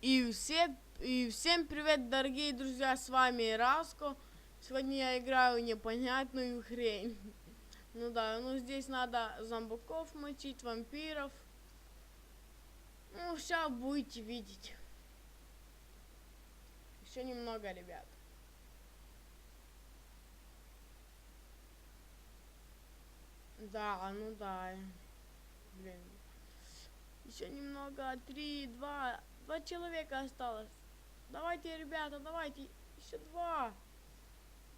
И, все, и всем привет, дорогие друзья, с вами Раско. Сегодня я играю непонятную хрень. Ну да, ну здесь надо зомбаков мочить, вампиров. Ну, сейчас будете видеть. Еще немного, ребят. Да, ну да. Блин. Еще немного. Три, два. Два человека осталось. Давайте, ребята, давайте. Еще два.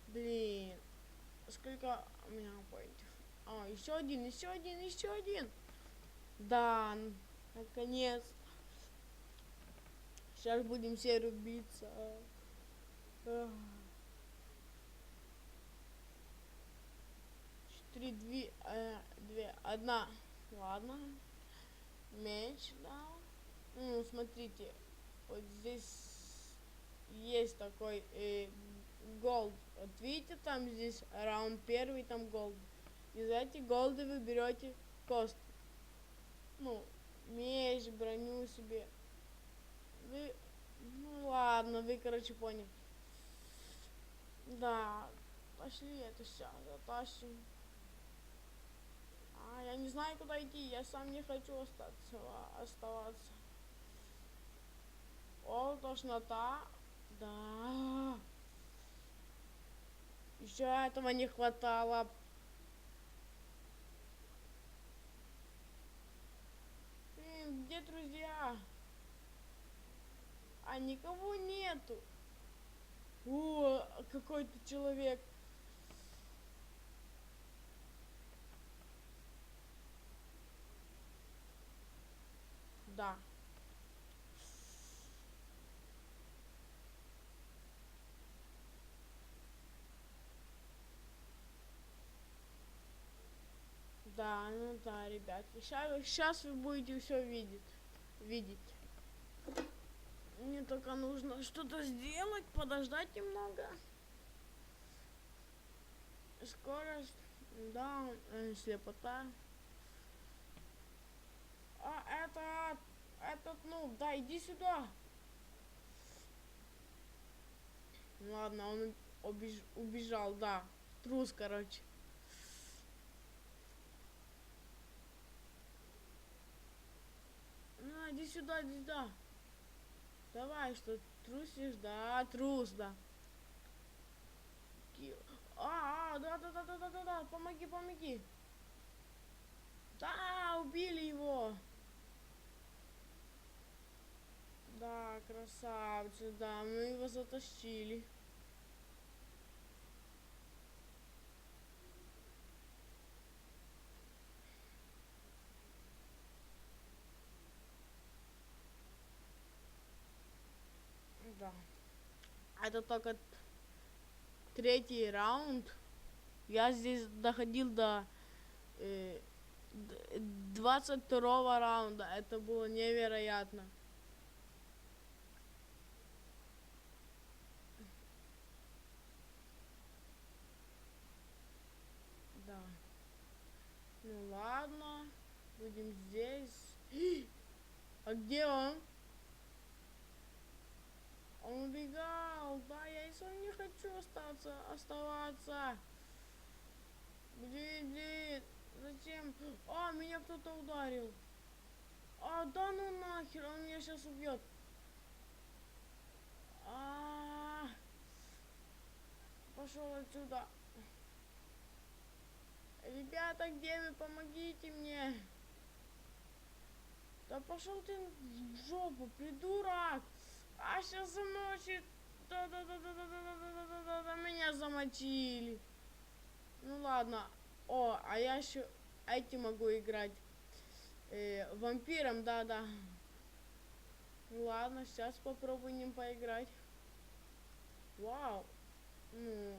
Блин. Сколько у меня поинтов? А, еще один, еще один, еще один. Да, наконец. Сейчас будем все рубиться. Четыре, две, э, две, одна. Ладно. Меч, да. Ну, смотрите, вот здесь есть такой э, голд. Вот видите, там здесь раунд первый, там голд. Из этих голды вы берете кост. Ну, меч, броню себе. Вы, ну ладно, вы, короче, поняли. Да, пошли это сейчас затащим. А, я не знаю, куда идти, я сам не хочу остаться, оставаться. О, тошнота. Да. Еще этого не хватало. Блин, где друзья? А никого нету. О, какой-то человек. Да. Да, ну да, ребятки. Сейчас, сейчас вы будете все видеть. Видеть. Мне только нужно что-то сделать, подождать немного. Скорость, да, э, слепота. А, это, этот, ну, да, иди сюда. Ладно, он убеж, убежал, да. Трус, короче. На, иди сюда, иди сюда. Давай, что трусишь? Да, трус, да. А, а, да, да, да, да, да, да, да, помоги, помоги. Да, убили его. Да, красавцы, да, мы его затащили. Да. Это только третий раунд. Я здесь доходил до э, 22 раунда. Это было невероятно. Да. Ну ладно. Будем здесь. А где он? Он убегал. Да, я и сам не хочу остаться, оставаться. Блин, блин. Зачем? А, меня кто-то ударил. А, да ну нахер, он меня сейчас убьет. А, -а, -а. пошел отсюда. Ребята, где вы? Помогите мне. Да пошел ты в жопу, придурок. А сейчас замочит. Да-да-да-да-да-да-да-да-да-да. Меня замочили. Ну ладно. О, а я еще эти могу играть. Э, вампиром, да-да. Ну ладно, сейчас попробуем поиграть. Вау. Ну,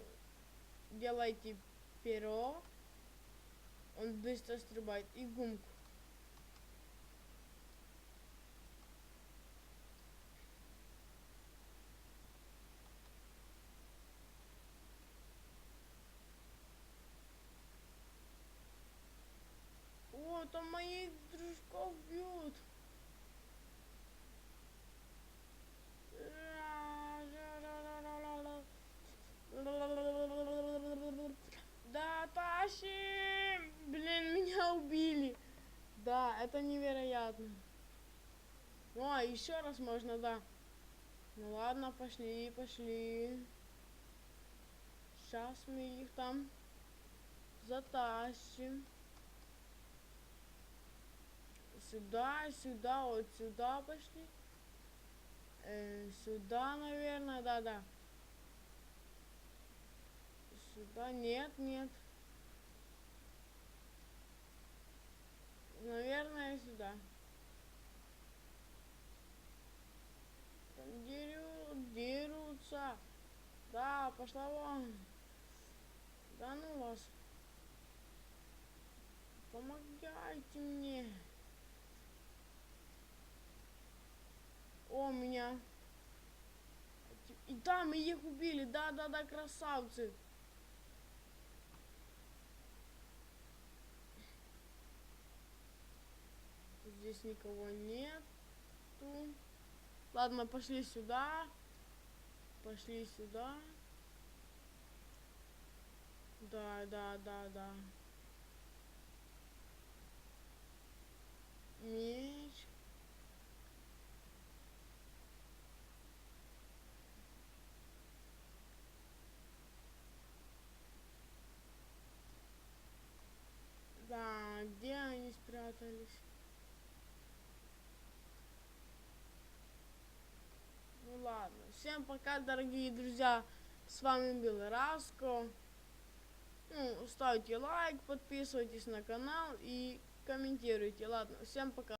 делайте перо. Он быстро стрибает. И гумку. там моих дружков бьют. Это невероятно. Ну, а еще раз можно, да. Ну ладно, пошли, пошли. Сейчас мы их там затащим. Сюда, сюда, вот сюда пошли. Э, сюда, наверное, да-да. Сюда, нет, нет. Наверное, сюда. Там дерут, дерутся. Да, пошла вон. Да ну вас. Помогайте мне. О, меня. И да, мы их убили. Да, да, да, красавцы. Здесь никого нету. Ладно, пошли сюда. Пошли сюда. Да, да, да, да. Меч. Да, где они спрятались? Ну ладно. Всем пока, дорогие друзья. С вами был Раско. Ну, ставьте лайк, подписывайтесь на канал и комментируйте. Ладно, всем пока.